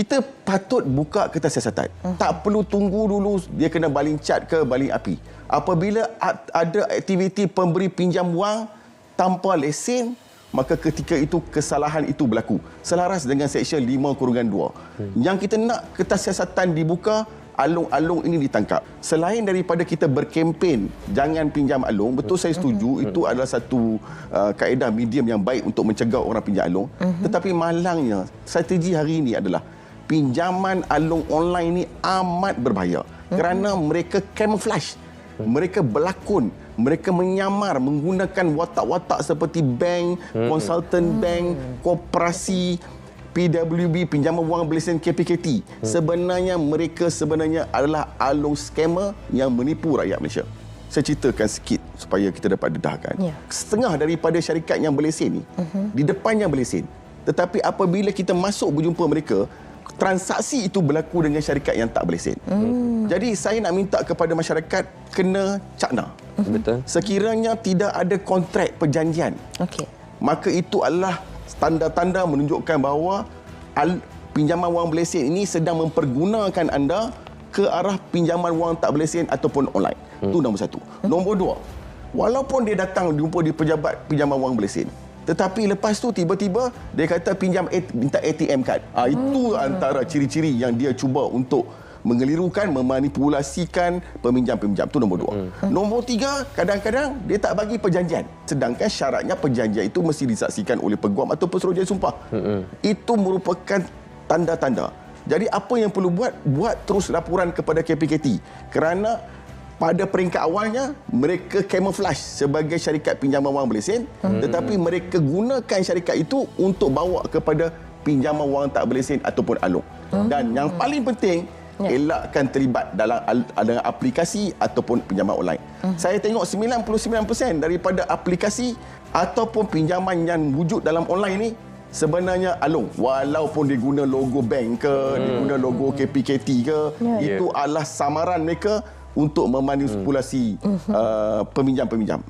kita patut buka kertas siasatan. Uh-huh. Tak perlu tunggu dulu dia kena baling cat ke baling api. Apabila ada aktiviti pemberi pinjam wang tanpa lesen, maka ketika itu kesalahan itu berlaku. Selaras dengan Seksyen 5 kurungan 2. Hmm. Yang kita nak kertas siasatan dibuka, alung-alung ini ditangkap. Selain daripada kita berkempen jangan pinjam alung, betul saya setuju hmm. itu adalah satu uh, kaedah medium yang baik untuk mencegah orang pinjam alung. Hmm. Tetapi malangnya strategi hari ini adalah pinjaman alung online ini amat berbahaya hmm. kerana mereka camouflage mereka berlakon mereka menyamar menggunakan watak-watak seperti bank hmm. konsultan hmm. bank koperasi PWB pinjaman wang berlesen KPKT hmm. sebenarnya mereka sebenarnya adalah alung scammer yang menipu rakyat Malaysia saya ceritakan sikit supaya kita dapat dedahkan. Yeah. Setengah daripada syarikat yang berlesen ni, uh-huh. di depannya berlesen. Tetapi apabila kita masuk berjumpa mereka, transaksi itu berlaku dengan syarikat yang tak berlesen. Hmm. Jadi saya nak minta kepada masyarakat kena cakna. Hmm. Betul. Sekiranya tidak ada kontrak perjanjian. Okey. Maka itu adalah tanda-tanda menunjukkan bahawa al- pinjaman wang berlesen ini sedang mempergunakan anda ke arah pinjaman wang tak berlesen ataupun online. Itu hmm. nombor satu. Hmm. Nombor dua, walaupun dia datang jumpa di pejabat pinjaman wang berlesen, tetapi lepas tu tiba-tiba dia kata pinjam minta ATM card. Ah itu hmm. antara ciri-ciri yang dia cuba untuk mengelirukan, memanipulasikan peminjam-peminjam. Itu nombor dua. Hmm. Nombor tiga, kadang-kadang dia tak bagi perjanjian. Sedangkan syaratnya perjanjian itu mesti disaksikan oleh peguam atau pesuruhjaya sumpah. Hmm. Itu merupakan tanda-tanda. Jadi apa yang perlu buat? Buat terus laporan kepada KPKT. Kerana pada peringkat awalnya mereka camouflage sebagai syarikat pinjaman wang berlesen hmm. tetapi mereka gunakan syarikat itu untuk bawa kepada pinjaman wang tak berlesen ataupun alung hmm. dan yang paling penting ya. elakkan terlibat dalam dengan aplikasi ataupun pinjaman online hmm. saya tengok 99% daripada aplikasi ataupun pinjaman yang wujud dalam online ni sebenarnya alung walaupun diguna logo bank ke hmm. diguna logo KPKT ke ya. itu adalah samaran mereka untuk memanipulasi hmm. uh, peminjam-peminjam.